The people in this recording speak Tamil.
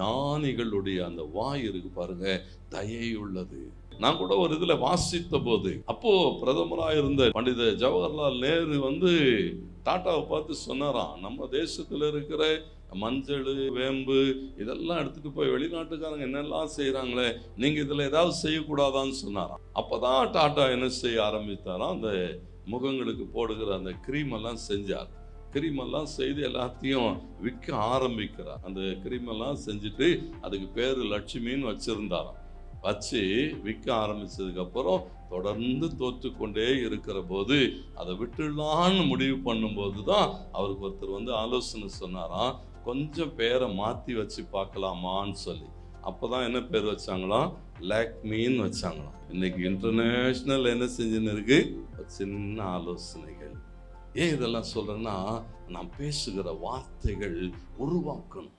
ஞானிகளுடைய அந்த வாய் இருக்கு பாருங்க தயை உள்ளது நான் கூட ஒரு இதுல வாசித்த போது அப்போ பிரதமராக இருந்த பண்டித ஜவஹர்லால் நேரு வந்து டாட்டாவை பார்த்து சொன்னாராம் நம்ம தேசத்துல இருக்கிற மஞ்சள் வேம்பு இதெல்லாம் எடுத்துட்டு போய் வெளிநாட்டுக்காரங்க என்னெல்லாம் செய்கிறாங்களே நீங்க இதுல ஏதாவது செய்யக்கூடாதான்னு சொன்னாராம். அப்பதான் டாட்டா என்ன செய்ய ஆரம்பித்தாராம் அந்த முகங்களுக்கு போடுகிற அந்த க்ரீம் எல்லாம் செஞ்சார். கிரிமெல்லாம் செய்து எல்லாத்தையும் விற்க ஆரம்பிக்கிறார். அந்த கிரிமெல்லாம் செஞ்சுட்டு அதுக்கு பேர் லட்சுமின்னு வச்சுருந்தாராம். வச்சு விற்க ஆரம்பித்ததுக்கப்புறம் தொடர்ந்து தோற்று கொண்டே இருக்கிற போது அதை விட்டுடலான்னு முடிவு பண்ணும்போது தான் அவருக்கு ஒருத்தர் வந்து ஆலோசனை சொன்னாராம். கொஞ்சம் பேரை மாற்றி வச்சு பார்க்கலாமான்னு சொல்லி. அப்போ தான் என்ன பேர் வச்சாங்களாம்? லேக்மின்னு வச்சாங்களாம். இன்னைக்கு இன்டர்நேஷ்னல் என்ன செஞ்சுன்னு இருக்கு? ஒரு சின்ன ஆலோசனைகள். ஏன் இதெல்லாம் சொல்கிறேன்னா நான் பேசுகிற வார்த்தைகள் உருவாக்கணும்.